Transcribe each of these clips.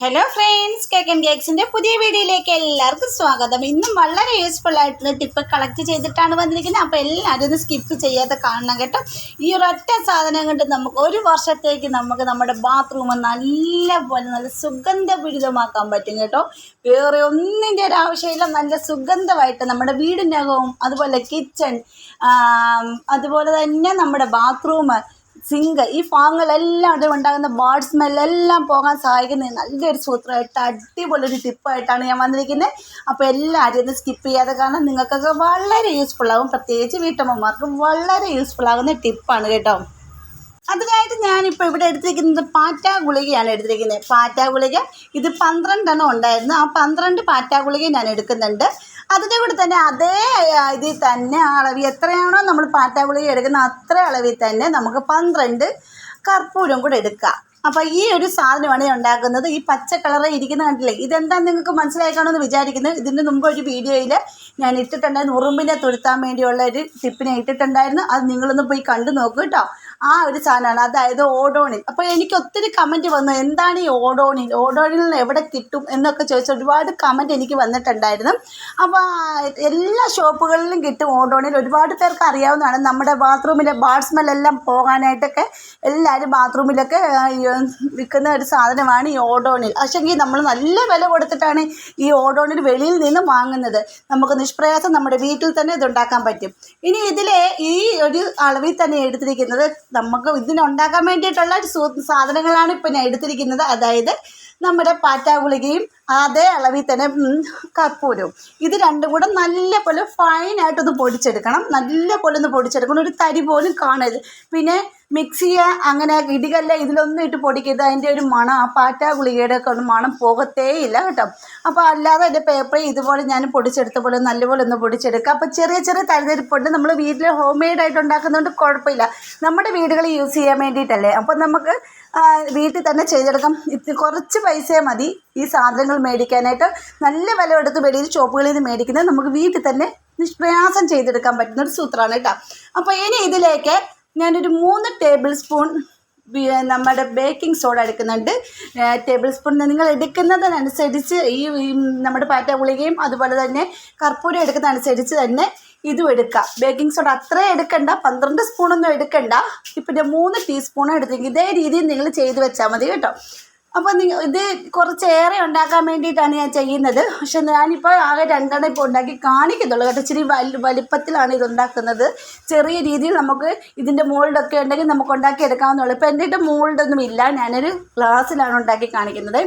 Hello friends cake and കേക്സിന്റെ പുതിയ വീഡിയോയിലേക്ക് എല്ലാവർക്കും സ്വാഗതം. ഇന്നും വളരെ യൂസ്ഫുൾ ആയിട്ടുള്ള ടിപ്പ് കളക്ട് ചെയ്തിട്ടാണ് വന്നിരിക്കുന്നത്. അപ്പോൾ എല്ലാവരും ഒന്ന് സ്കിപ്പ് ചെയ്യാതെ കാണണം കേട്ടോ. ഈ ഒരു ഒറ്റ സാധനം കൊണ്ട് നമുക്ക് ഒരു വർഷത്തേക്ക് നമുക്ക് നമ്മുടെ ബാത്റൂം നല്ല പോലെ നല്ല സുഗന്ധപുരിതമാക്കാൻ പറ്റും കേട്ടോ. വേറെ ഒന്നിന്റെ ഒരു ആവശ്യമില്ല. നല്ല സുഗന്ധമായിട്ട് നമ്മുടെ വീടിനകവും അതുപോലെ കിച്ചൺ അതുപോലെ തന്നെ നമ്മുടെ ബാത്റൂം സിങ്ക് ഈ ഭാഗങ്ങളെല്ലാം അത് ഉണ്ടാകുന്ന ബാഡ് സ്മെല്ലെല്ലാം പോകാൻ സഹായിക്കുന്ന നല്ലൊരു സൂത്രമായിട്ട് അടിപൊളി ഒരു ടിപ്പായിട്ടാണ് ഞാൻ വന്നിരിക്കുന്നത്. അപ്പോൾ എല്ലാവരും ഇത് സ്കിപ്പ് ചെയ്യാതെ കാരണം നിങ്ങൾക്കൊക്കെ വളരെ യൂസ്ഫുൾ ആകും പ്രത്യേകിച്ച് വീട്ടമ്മമാർക്ക് വളരെ യൂസ്ഫുൾ ആകുന്ന ടിപ്പാണ് കേട്ടോ. അതിനായിട്ട് ഞാനിപ്പോൾ ഇവിടെ എടുത്തിരിക്കുന്നത് പാറ്റാ ഗുളികയാണ് എടുത്തിരിക്കുന്നത്. പാറ്റാ ഗുളിക ഇത് പന്ത്രണ്ടെണ്ണം ഉണ്ടായിരുന്നു. ആ പന്ത്രണ്ട് പാറ്റാ ഗുളിക ഞാൻ എടുക്കുന്നുണ്ട്. അതിന്റെ കൂടെ തന്നെ അതേ ഇതിൽ തന്നെ അളവിൽ എത്രയാണോ നമ്മൾ പാറ്റാ ഗുളിക എടുക്കുന്ന അത്ര അളവിൽ തന്നെ നമുക്ക് പന്ത്രണ്ട് കർപ്പൂരം കൂടെ എടുക്കാം. അപ്പോൾ ഈ ഒരു സാധനമാണ് ഞാൻ ഉണ്ടാക്കുന്നത്. ഈ പച്ച കളറ് ഇരിക്കുന്ന കണ്ടില്ലേ? ഇതെന്താ നിങ്ങൾക്ക് മനസ്സിലാക്കണമെന്ന് വിചാരിക്കുന്നത് വിചാരിക്കുന്നു. ഇതിന് മുമ്പ് ഒരു വീഡിയോയിൽ ഞാൻ ഇട്ടിട്ടുണ്ടായിരുന്നു. ഉറുമ്പിനെ തുരുത്താൻ വേണ്ടിയുള്ള ഒരു ടിപ്പിനെ ഇട്ടിട്ടുണ്ടായിരുന്നു. അത് നിങ്ങളൊന്ന് പോയി കണ്ടു നോക്കൂ കേട്ടോ. ആ ഒരു സാധനമാണ്. അതായത് ഓഡോണിൽ അപ്പോൾ എനിക്ക് ഒത്തിരി കമന്റ് വന്നു. എന്താണ് ഈ ഓഡോണിൽ ഓഡോണിൽ നിന്ന് എവിടെ കിട്ടും എന്നൊക്കെ ചോദിച്ച ഒരുപാട് കമന്റ് എനിക്ക് വന്നിട്ടുണ്ടായിരുന്നു. അപ്പോൾ എല്ലാ ഷോപ്പുകളിലും കിട്ടും ഓഡോണിൽ ഒരുപാട് പേർക്ക് അറിയാവുന്നതാണ്. നമ്മുടെ ബാത്റൂമിലെ ബാഡ് സ്മെല്ലെല്ലാം പോകാനായിട്ടൊക്കെ എല്ലാവരും ബാത്റൂമിലൊക്കെ ഈ, വിൽക്കുന്ന ഒരു സാധനമാണ് ഈ ഓഡോണിൽ. പക്ഷേങ്കിൽ നമ്മൾ നല്ല വില കൊടുത്തിട്ടാണ് ഈ ഓഡോണിൽ വെളിയിൽ നിന്ന് വാങ്ങുന്നത്. നമുക്ക് നിഷ്പ്രയാസം നമ്മുടെ വീട്ടിൽ തന്നെ ഇതുണ്ടാക്കാൻ പറ്റും. ഇനി ഇതിലെ ഈ ഒരു അളവിൽ തന്നെ എടുത്തിരിക്കുന്നത് നമുക്ക് ഇതിനുണ്ടാക്കാൻ വേണ്ടിയിട്ടുള്ള സാധനങ്ങളാണ് ഇപ്പം ഞാൻ എടുത്തിരിക്കുന്നത്. അതായത് നമ്മുടെ പാറ്റാ ഗുളികയും അതേ അളവിൽ തന്നെ കർപ്പൂരവും. ഇത് രണ്ടും കൂടെ നല്ല പോലെ ഫൈനായിട്ടൊന്ന് പൊടിച്ചെടുക്കണം. നല്ല പോലെ ഒന്ന് പൊടിച്ചെടുക്കണം. ഒരു തരി പോലും കാണരുത്. പിന്നെ മിക്സിയ അങ്ങനെ ഇടികല്ല ഇതിലൊന്നും ഇട്ട് പൊടിക്കരുത്. അതിന്റെ ഒരു മണം ആ പാറ്റാ ഗുളികയുടെ ഒക്കെ മണം പോകത്തേ ഇല്ല കേട്ടോ. അപ്പോൾ അല്ലാതെ അതിന്റെ പേപ്പർ ഇതുപോലെ ഞാൻ പൊടിച്ചെടുത്ത പോലെ നല്ലപോലെ ഒന്ന് പൊടിച്ചെടുക്കുക. അപ്പോൾ ചെറിയ ചെറിയ തരിതരിപ്പുണ്ട്. നമ്മൾ വീട്ടിൽ ഹോം മെയ്ഡ് ആയിട്ട് ഉണ്ടാക്കുന്നതുകൊണ്ട് കുഴപ്പമില്ല. നമ്മുടെ വീടുകളിൽ യൂസ് ചെയ്യാൻ വേണ്ടിയിട്ടല്ലേ? അപ്പോൾ നമുക്ക് വീട്ടിൽ തന്നെ ചെയ്തെടുക്കാം. കുറച്ച് പൈസ മതി ഈ സാധനങ്ങൾ മേടിക്കാനായിട്ട്. നല്ല വില എടുത്ത് വെളിയിൽ ഷോപ്പുകളിൽ നിന്ന് മേടിക്കുന്നത് നമുക്ക് വീട്ടിൽ തന്നെ നിഷ്പ്രയാസം ചെയ്തെടുക്കാൻ പറ്റുന്ന ഒരു സൂത്രമാണ് കേട്ടോ. അപ്പോൾ ഇനി ഇതിലേക്ക് ഞാനൊരു മൂന്ന് ടേബിൾ സ്പൂൺ നമ്മുടെ ബേക്കിംഗ് സോഡ എടുക്കുന്നുണ്ട്. ടേബിൾ സ്പൂൺ നിങ്ങൾ എടുക്കുന്നതിനനുസരിച്ച് ഈ നമ്മുടെ പാറ്റ ഗുളികയും അതുപോലെ തന്നെ കർപ്പൂരം എടുക്കുന്നതനുസരിച്ച് തന്നെ ഇതും എടുക്കാം. ബേക്കിംഗ് സോഡ അത്രയും എടുക്കണ്ട പന്ത്രണ്ട് സ്പൂണൊന്നും എടുക്കണ്ട. ഇപ്പം മൂന്ന് ടീസ്പൂണും എടുത്തെങ്കിൽ ഇതേ രീതിയിൽ നിങ്ങൾ ചെയ്ത് വെച്ചാൽ മതി കേട്ടോ. അപ്പോൾ നിങ്ങൾ ഇത് കുറച്ചേറെ ഉണ്ടാക്കാൻ വേണ്ടിയിട്ടാണ് ഞാൻ ചെയ്യുന്നത്. പക്ഷെ ഞാനിപ്പോൾ ആകെ രണ്ടെണ്ണം ഇപ്പോൾ ഉണ്ടാക്കി കാണിക്കുന്നുള്ളൂ കേട്ടോ. ഇച്ചിരി വലു വലിപ്പത്തിലാണ് ഇത് ഉണ്ടാക്കുന്നത്. ചെറിയ രീതിയിൽ നമുക്ക് ഇതിന്റെ മോൾഡൊക്കെ ഉണ്ടെങ്കിൽ നമുക്ക് ഉണ്ടാക്കി എടുക്കാവുന്നുള്ളൂ ഇപ്പോൾ എന്റെ മോൾഡൊന്നും ഇല്ല. ഞാനൊരു ഗ്ലാസ്സിലാണ് ഉണ്ടാക്കി കാണിക്കുന്നത്.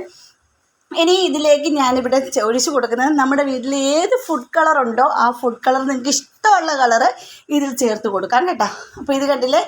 ഇനി ഇതിലേക്ക് ഞാനിവിടെ ഒഴിച്ചു കൊടുക്കുന്നത് നമ്മുടെ വീട്ടിൽ ഏത് ഫുഡ് കളർ ഉണ്ടോ ആ ഫുഡ് കളർ നിങ്ങൾക്ക് ഇഷ്ടമുള്ള കളറ് ഇതിൽ ചേർത്ത് കൊടുക്കാം കേട്ടോ. അപ്പോൾ ഇത് കണ്ടില്ലേ?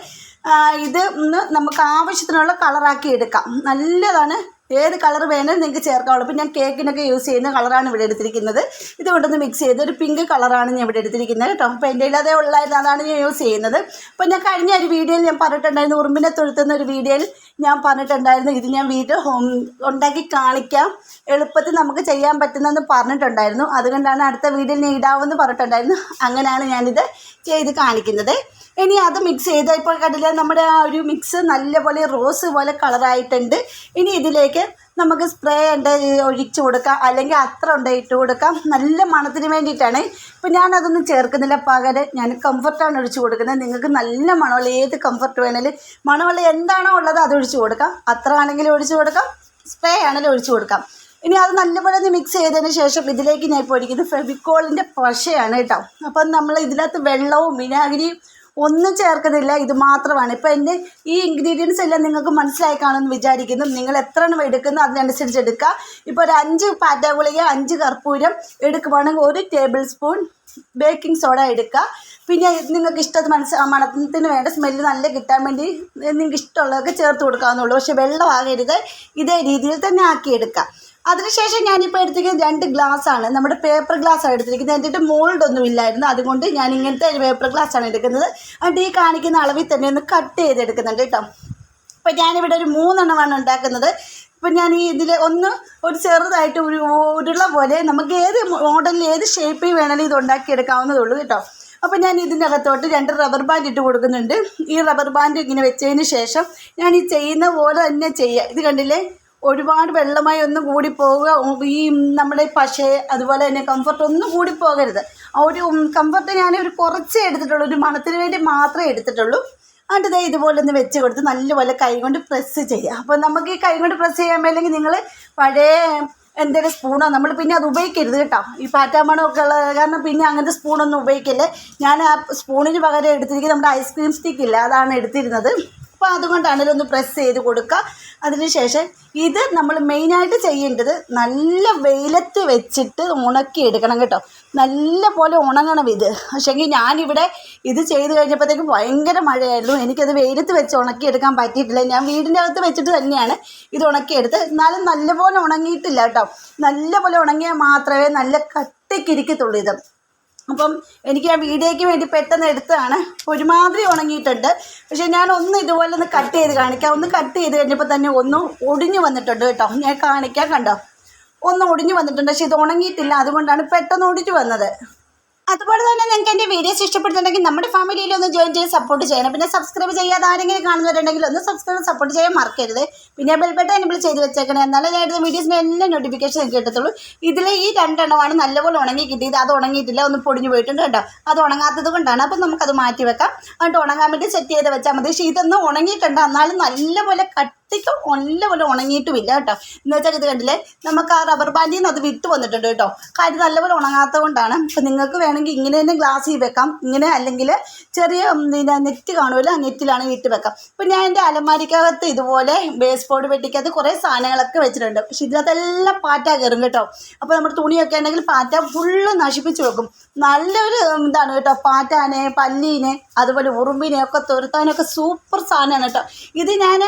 ഇത് ഒന്ന് നമുക്ക് ആവശ്യത്തിനുള്ള കളറാക്കി എടുക്കാം. നല്ലതാണ്. ഏത് കളർ വേണേലും നിങ്ങൾക്ക് ചേർക്കാവുള്ളൂ. അപ്പോൾ ഞാൻ കേക്കിനൊക്കെ യൂസ് ചെയ്യുന്ന കളറാണ് ഇവിടെ എടുത്തിരിക്കുന്നത്. ഇത് കൊണ്ടൊന്ന് മിക്സ് ചെയ്ത് ഒരു പിങ്ക് കളറാണ് ഞാൻ ഇവിടെ എടുത്തിരിക്കുന്നത് കേട്ടോ. അപ്പോൾ എന്റെ ഇല്ലാതെ ഉള്ളായിരുന്നു. അതാണ് ഞാൻ യൂസ് ചെയ്യുന്നത്. അപ്പോൾ ഞാൻ കഴിഞ്ഞ ഒരു വീഡിയോയിൽ ഞാൻ പറഞ്ഞിട്ടുണ്ടായിരുന്നു ഉറുമ്പിനെ തൊഴുത്തുന്ന ഒരു വീഡിയോയിൽ ഞാൻ പറഞ്ഞിട്ടുണ്ടായിരുന്നു. ഇത് ഞാൻ വീട്ടിൽ ഹോം ഉണ്ടാക്കി കാണിക്കാം. എളുപ്പത്തിൽ നമുക്ക് ചെയ്യാൻ പറ്റുന്നതെന്ന് പറഞ്ഞിട്ടുണ്ടായിരുന്നു. അതുകൊണ്ടാണ് അടുത്ത വീഡിയോയിൽ ഞാൻ ഇടാമെന്ന് പറഞ്ഞിട്ടുണ്ടായിരുന്നു. അങ്ങനെയാണ് ഞാനിത് ചെയ്ത് കാണിക്കുന്നത്. ഇനി അത് മിക്സ് ചെയ്ത് ഇപ്പോൾ കണ്ടില്ല നമ്മുടെ ആ ഒരു മിക്സ് നല്ലപോലെ റോസ് പോലെ കളറായിട്ടുണ്ട് ഇനി ഇതിലേക്ക് നമുക്ക് സ്പ്രേ ഉണ്ട് ഒഴിച്ചു കൊടുക്കാം അല്ലെങ്കിൽ അത്ര ഉണ്ട് ഇട്ട് കൊടുക്കാം. നല്ല മണത്തിന് വേണ്ടിയിട്ടാണ്. ഇപ്പം ഞാനതൊന്നും ചേർക്കുന്നില്ല. പകരം ഞാൻ കംഫർട്ടാണ് ഒഴിച്ചു കൊടുക്കുന്നത്. നിങ്ങൾക്ക് നല്ല മണമുള്ള ഏത് കംഫർട്ട് വേണേലും മണമുള്ള എന്താണോ ഉള്ളത് അത് ഒഴിച്ചു കൊടുക്കാം. അത്ര ആണെങ്കിലും ഒഴിച്ചു കൊടുക്കാം. സ്പ്രേ ആണെങ്കിലും ഒഴിച്ചു കൊടുക്കാം. ഇനി അത് നല്ലപോലെ ഒന്ന് മിക്സ് ചെയ്തതിന് ശേഷം ഇതിലേക്ക് ഞാൻ ഇപ്പോൾ ഒഴിക്കുന്നത് ഫെവിക്കോളിന്റെ പശയാണ് കേട്ടോ. അപ്പം നമ്മൾ ഇതിനകത്ത് വെള്ളവും വിനാഗിരിയും ഒന്നും ചേർക്കുന്നില്ല. ഇത് മാത്രമാണ്. ഇപ്പോൾ എന്റെ ഈ ഇൻഗ്രീഡിയൻസ് എല്ലാം നിങ്ങൾക്ക് മനസ്സിലായി കാണുമെന്ന് വിചാരിക്കുന്നു. നിങ്ങൾ എത്ര എണ്ണം എടുക്കുന്നു അതിനനുസരിച്ച് എടുക്കുക. ഇപ്പോൾ ഒരു അഞ്ച് പാറ്റ ഗുളിക അഞ്ച് കർപ്പൂരം എടുക്കുവാണെങ്കിൽ ഒരു ടേബിൾ സ്പൂൺ ബേക്കിംഗ് സോഡ എടുക്കുക. പിന്നെ നിങ്ങൾക്ക് ഇഷ്ടത്തിന് മനസ്സ് മണത്തിന് വേണ്ട സ്മെല്ല് നല്ല കിട്ടാൻ വേണ്ടി നിങ്ങൾക്ക് ഇഷ്ടമുള്ളതൊക്കെ ചേർത്ത് കൊടുക്കാവുന്നുള്ളൂ പക്ഷേ വെള്ളം ആകരുത് ഇതേ രീതിയിൽ തന്നെ ആക്കിയെടുക്കുക. അതിനുശേഷം ഞാനിപ്പോൾ എടുത്തിരിക്കുന്നത് രണ്ട് ഗ്ലാസ് ആണ്. നമ്മുടെ പേപ്പർ ഗ്ലാസ് ആണ് എടുത്തിരിക്കുന്നത്. എന്റെ മോൾഡ് ഒന്നും ഇല്ലായിരുന്നു. അതുകൊണ്ട് ഞാൻ ഇങ്ങനത്തെ പേപ്പർ ഗ്ലാസ് ആണ് എടുക്കുന്നത്. അതുകൊണ്ട് ഈ കാണിക്കുന്ന അളവിൽ തന്നെ ഒന്ന് കട്ട് ചെയ്തെടുക്കുന്നുണ്ട് കേട്ടോ. അപ്പോൾ ഞാനിവിടെ ഒരു മൂന്നെണ്ണമാണ് ഉണ്ടാക്കുന്നത്. ഇപ്പം ഞാൻ ഈ ഇതിൽ ഒന്ന് ഒരു ചെറുതായിട്ട് ഒരു ഉരുള പോലെ നമുക്ക് ഏത് മോഡലിൽ ഏത് ഷേപ്പിൽ വേണമെങ്കിലും ഇത് ഉണ്ടാക്കിയെടുക്കാവുന്നതേ ഉള്ളൂ കേട്ടോ. അപ്പോൾ ഞാൻ ഇതിന്റെ അകത്തോട്ട് രണ്ട് റബ്ബർ ബാൻഡ് ഇട്ട് കൊടുക്കുന്നുണ്ട്. ഈ റബ്ബർ ബാൻഡ് ഇങ്ങനെ വെച്ചതിന് ശേഷം ഞാൻ ഈ ചെയ്യുന്ന പോലെ തന്നെ ചെയ്യുക ഇത് കണ്ടില്ലേ? ഒരുപാട് വെള്ളമായി ഒന്നും കൂടി പോവുക. ഈ നമ്മുടെ പശ അതുപോലെ തന്നെ കംഫർട്ട് ഒന്നും കൂടി പോകരുത്. ഒരു കംഫർട്ട് ഞാൻ ഒരു കുറച്ചേ എടുത്തിട്ടുള്ളൂ. ഒരു മണത്തിന് വേണ്ടി മാത്രമേ എടുത്തിട്ടുള്ളൂ. എന്നിട്ട് ദേ ഇതുപോലെ ഒന്ന് വെച്ച് കൊടുത്ത് നല്ലപോലെ കൈ കൊണ്ട് പ്രസ് ചെയ്യുക. അപ്പോൾ നമുക്ക് ഈ കൈ കൊണ്ട് പ്രസ് ചെയ്യാൻ മേലെങ്കിൽ നിങ്ങൾ പഴയ എന്തെങ്കിലും സ്പൂണോ നമ്മൾ പിന്നെ അത് ഉപയോഗിക്കരുത് കേട്ടോ. ഈ പാറ്റാമണമൊക്കെ ഉള്ള കാരണം പിന്നെ അങ്ങനത്തെ സ്പൂണൊന്നും ഉപയോഗിക്കില്ലേ. ഞാൻ ആ സ്പൂണിന് പകരം എടുത്തിരിക്കുന്നത് നമ്മുടെ ഐസ്ക്രീം സ്റ്റിക്ക് ഇല്ല അതാണ് എടുത്തിരുന്നത്. അപ്പോൾ അതുകൊണ്ടാണ് ഒന്ന് പ്രസ് ചെയ്ത് കൊടുക്കുക. അതിനുശേഷം ഇത് നമ്മൾ മെയിനായിട്ട് ചെയ്യേണ്ടത് നല്ല വെയിലത്ത് വെച്ചിട്ട് ഉണക്കി എടുക്കണം കേട്ടോ. നല്ല പോലെ ഉണങ്ങണം ഇത്. പക്ഷേങ്കിൽ ഞാനിവിടെ ഇത് ചെയ്ത് കഴിഞ്ഞപ്പോഴത്തേക്കും ഭയങ്കര മഴയായിരുന്നു. എനിക്കത് വെയിലത്ത് വെച്ച് ഉണക്കിയെടുക്കാൻ പറ്റിയിട്ടില്ല. ഞാൻ വീടിന്റെ അകത്ത് വെച്ചിട്ട് തന്നെയാണ് ഇത് ഉണക്കിയെടുത്ത് എന്നാലും നല്ലപോലെ ഉണങ്ങിയിട്ടില്ല കേട്ടോ. നല്ലപോലെ ഉണങ്ങിയാൽ മാത്രമേ നല്ല കട്ടിക്കിരിക്കത്തുള്ളൂ ഇത്. അപ്പം എനിക്ക് ആ വീഡിയോയ്ക്ക് വേണ്ടി പെട്ടെന്ന് എടുത്തതാണ്. ഒരുമാതിരി ഉണങ്ങിയിട്ടുണ്ട്. പക്ഷേ ഞാൻ ഒന്ന് ഇതുപോലെ ഒന്ന് കട്ട് ചെയ്ത് കാണിക്കാം. ഒന്ന് കട്ട് ചെയ്ത് കഴിഞ്ഞപ്പോൾ തന്നെ ഒന്ന് ഒടിഞ്ഞു വന്നിട്ടുണ്ട് കേട്ടോ. ഞാൻ കാണിക്കാം കണ്ടോ? ഒന്ന് ഒടിഞ്ഞു വന്നിട്ടുണ്ട്. പക്ഷേ ഇത് ഉണങ്ങിയിട്ടില്ല. അതുകൊണ്ടാണ് പെട്ടെന്ന് ഒടിഞ്ഞു വന്നത്. അതുപോലെ തന്നെ നിങ്ങൾക്ക് എന്റെ വീഡിയോസ് ഇഷ്ടപ്പെടുന്നുണ്ടെങ്കിൽ നമ്മുടെ ഫാമിലിയിൽ ഒന്ന് ജോയിൻ ചെയ്ത് സപ്പോർട്ട് ചെയ്യണം. പിന്നെ സബ്സ്ക്രൈബ് ചെയ്യാതെ ആരെങ്കിലും കാണുന്നവരുണ്ടെങ്കിൽ ഒന്ന് സബ്സ്ക്രൈബ് സപ്പോർട്ട് ചെയ്യാൻ മറക്കരുത്. പിന്നെ ബെൽബട്ടൺ എനബിൾ ചെയ്ത് വെച്ചേക്കണം. എന്നാലേ ഞാനിടുന്ന വീഡിയോസിന് എല്ലാ നോട്ടിഫിക്കേഷൻ കിട്ടത്തുള്ളൂ. ഇതിലെ ഈ രണ്ടെണ്ണമാണ് നല്ലപോലെ ഉണങ്ങി കിട്ടിയത്. അത് ഉണങ്ങിയിട്ടില്ല. ഒന്ന് പൊടിഞ്ഞു പോയിട്ടുണ്ട് കേട്ടോ. അത് ഉണങ്ങാത്തത് കൊണ്ടാണ്. അപ്പം നമുക്കത് മാറ്റി വെക്കാം. അതുകൊണ്ട് ഉണങ്ങാൻ വേണ്ടി സെറ്റ് ചെയ്ത് വെച്ചാൽ മതി. പക്ഷേ ഇതൊന്നും ഉണങ്ങിയിട്ടുണ്ട്. എന്നാലും നല്ലപോലെ കട്ടിക്ക് നല്ലപോലെ ഉണങ്ങിയിട്ടുമില്ല കേട്ടോ. എന്ന് വെച്ചാൽ ഇത് കണ്ടില്ലേ? നമുക്ക് ആ റബ്ബർ ബാൻഡിൽ നിന്ന് അത് വിട്ട് വന്നിട്ടുണ്ട് കേട്ടോ. കാര്യം നല്ലപോലെ ഉണങ്ങാത്തത് കൊണ്ടാണ്. അപ്പം നിങ്ങൾക്ക് വേണമെങ്കിൽ ഇങ്ങനെ തന്നെ ഗ്ലാസ്സിൽ വെക്കാം. ഇങ്ങനെ അല്ലെങ്കിൽ ചെറിയ നെറ്റ് കാണുമല്ലോ ആ നെറ്റിലാണ് ഇട്ട് വെക്കാം. ഇപ്പം ഞാൻ എന്റെ അലമാരിക്കകത്ത് ഇതുപോലെ ബേസ് ബോർഡ് വെട്ടിക്കകത്ത് കുറേ സാധനങ്ങളൊക്കെ വെച്ചിട്ടുണ്ട്. പക്ഷെ ഇതിനകത്തെല്ലാം പാറ്റ കയറും കേട്ടോ. അപ്പോൾ നമ്മുടെ തുണിയൊക്കെ ഉണ്ടെങ്കിൽ പാറ്റ ഫുള്ള് നശിപ്പിച്ച് വെക്കും. നല്ലൊരു ഇതാണ് കേട്ടോ. പാറ്റാനെ പല്ലീനെ അതുപോലെ ഉറുമ്പിനെ ഒക്കെ തുരത്താനൊക്കെ സൂപ്പർ സാധനമാണ് കേട്ടോ. ഇത് ഞാൻ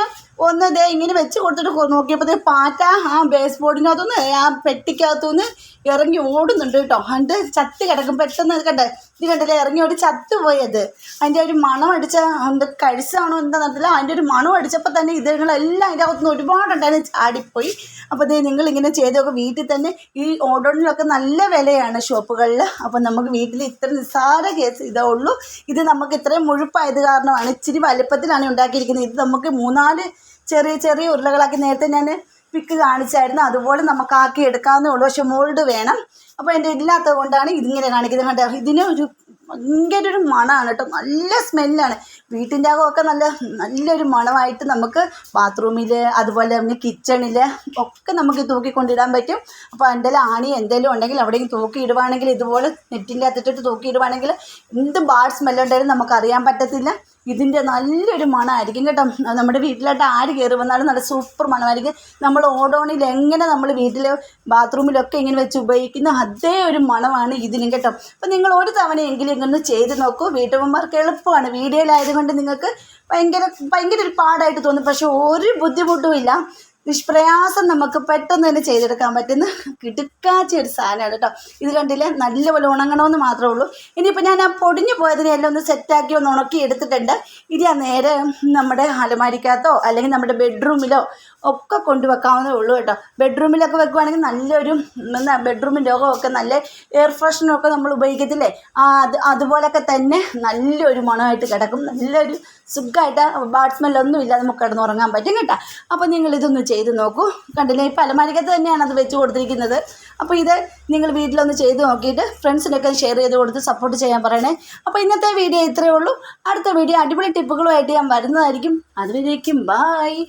ഒന്ന് ദേ ഇങ്ങനെ വെച്ച് കൊടുത്തിട്ട് നോക്കിയപ്പോഴത്തേ പാറ്റ ആ ബേസ് ബോർഡിനകത്തുനിന്ന് ആ പെട്ടിക്കകത്തുനിന്ന് ഇറങ്ങി ഓടുന്നുണ്ട് കേട്ടോ. എന്നിട്ട് ചത്ത് കിടക്കും. പെട്ടെന്ന് ഇത് കണ്ടേ ഇത് കണ്ടില്ലേ ഇറങ്ങി ഓടി ചത്തുപോയത്. അതിന്റെ ഒരു മണം അടിച്ച അതിന്റെ കഴിച്ചാണോ എന്താ നടത്തില്ല അതിന്റെ ഒരു മണം അടിച്ചപ്പോൾ തന്നെ ഇതുങ്ങളെല്ലാം അതിന്റെ അകത്തുനിന്ന് ഒരുപാടുണ്ടായിരുന്നു. ചാടിപ്പോയി. അപ്പോൾ ദേ നിങ്ങളിങ്ങനെ ചെയ്തൊക്കെ വീട്ടിൽ തന്നെ ഈ ഓടോണിലൊക്കെ നല്ല വിലയാണ് ഷോപ്പുകളിൽ. അപ്പോൾ നമുക്ക് വീട്ടിൽ ഇത്ര നിസ്സാര കേസ് ഇതേ ഉള്ളൂ. ഇത് നമുക്ക് ഇത്രയും മുഴുപ്പായത് കാരണമാണ്. ഇച്ചിരി വലുപ്പത്തിലാണ് ഉണ്ടാക്കിയിരിക്കുന്നത്. ഇത് നമുക്ക് മൂന്നാൽ ചെറിയ ചെറിയ ഉരുളകളാക്കി നേരത്തെ ഞാൻ പിക്ക് കാണിച്ചായിരുന്നു. അതുപോലെ നമുക്ക് ആക്കി എടുക്കാവുന്നേ ഉള്ളൂ. പക്ഷെ മോൾഡ് വേണം. അപ്പോൾ എന്റെ ഇല്ലാത്തത് കൊണ്ടാണ് ഇതിങ്ങനെ കാണിക്കുന്നത്. കണ്ടോ? ഇതിന് ഒരു ഭയങ്കര ഒരു മണമാണ് കേട്ടോ. നല്ല സ്മെല്ലാണ് വീട്ടിന്റെ അകമൊക്കെ നല്ല നല്ലൊരു മണമായിട്ട് നമുക്ക് ബാത്റൂമിൽ അതുപോലെ തന്നെ കിച്ചണിൽ ഒക്കെ നമുക്ക് തൂക്കിക്കൊണ്ടിടാൻ പറ്റും. അപ്പോൾ എന്റെ ആണി എന്തെങ്കിലും ഉണ്ടെങ്കിൽ അവിടെയും തൂക്കി ഇടുവാണെങ്കിൽ ഇതുപോലെ നെറ്റിന്റെ അകത്തിട്ടിട്ട് തൂക്കി ഇടുവാണെങ്കിൽ എന്ത് ബാഡ് സ്മെല്ലുണ്ടായാലും നമുക്കറിയാൻ പറ്റത്തില്ല. ഇതിന്റെ നല്ലൊരു മണമായിരിക്കും കേട്ടോ നമ്മുടെ വീട്ടിലോട്ട് ആര് കയറി വന്നാലും നല്ല സൂപ്പർ മണമായിരിക്കും. നമ്മൾ ഓടോണിൽ എങ്ങനെ നമ്മൾ വീട്ടിൽ ബാത്റൂമിലൊക്കെ ഇങ്ങനെ വെച്ച് ഉപയോഗിക്കുന്ന അതേ ഒരു മണമാണ് ഇതിനും കേട്ടോ. അപ്പം നിങ്ങൾ ഒരു തവണയെങ്കിലും ഇങ്ങനെ ചെയ്ത് നോക്കൂ. വീട്ടമ്മമാർക്ക് എളുപ്പമാണ്. വീഡിയോയിലായതുകൊണ്ട് നിങ്ങൾക്ക് ഭയങ്കര ഭയങ്കര ഒരു പാടായിട്ട് തോന്നും. പക്ഷെ ഒരു ബുദ്ധിമുട്ടും ഇല്ല. നിഷ്പ്രയാസം നമുക്ക് പെട്ടെന്ന് തന്നെ ചെയ്തെടുക്കാൻ പറ്റുന്ന കിടുക്കാച്ച ഒരു സാധനമാണ് കേട്ടോ. ഇത് കണ്ടില്ലേ? നല്ലപോലെ ഉണങ്ങണമെന്ന് മാത്രമേ ഉള്ളൂ. ഇനിയിപ്പോൾ ഞാൻ ആ പൊടിഞ്ഞു പോയതിനെല്ലാം ഒന്ന് സെറ്റാക്കി ഒന്ന് ഉണക്കി എടുത്തിട്ടുണ്ട്. ഇനി ആ നേരെ നമ്മുടെ അലമാരിക്കകത്തോ അല്ലെങ്കിൽ നമ്മുടെ ബെഡ്റൂമിലോ ഒക്കെ കൊണ്ടുവെക്കാവുന്നേ ഉള്ളൂ കേട്ടോ. ബെഡ്റൂമിലൊക്കെ വെക്കുവാണെങ്കിൽ നല്ലൊരു ബെഡ്റൂമിന്റെ ഒക്കെ നല്ല എയർ ഫ്രഷനൊക്കെ നമ്മൾ ഉപയോഗിക്കത്തില്ലേ? ആ അത് അതുപോലൊക്കെ തന്നെ നല്ലൊരു മണമായിട്ട് കിടക്കും. നല്ലൊരു സുഖമായിട്ട് ബാഡ് സ്മെല്ലൊന്നും ഇല്ലാതെ നമുക്ക് കിടന്നുറങ്ങാൻ പറ്റും കേട്ടോ. അപ്പോൾ നിങ്ങൾ ഇതൊന്ന് ചെയ്ത് നോക്കൂ. കണ്ടില്ലേ ഇപ്പോൾ അലമാരിക്കത്ത് തന്നെയാണ് അത് വെച്ച് കൊടുത്തിരിക്കുന്നത്. അപ്പോൾ ഇത് നിങ്ങൾ വീട്ടിലൊന്ന് ചെയ്ത് നോക്കിയിട്ട് ഫ്രണ്ട്സിനൊക്കെ ഷെയർ ചെയ്ത് കൊടുത്ത് സപ്പോർട്ട് ചെയ്യാൻ പറയണേ. അപ്പോൾ ഇന്നത്തെ വീഡിയോ ഇത്രയേ ഉള്ളൂ. അടുത്ത വീഡിയോ അടിപൊളി ടിപ്പുകളുമായിട്ട് ഞാൻ വരുന്നതായിരിക്കും. അതുവരേക്കും ബായ്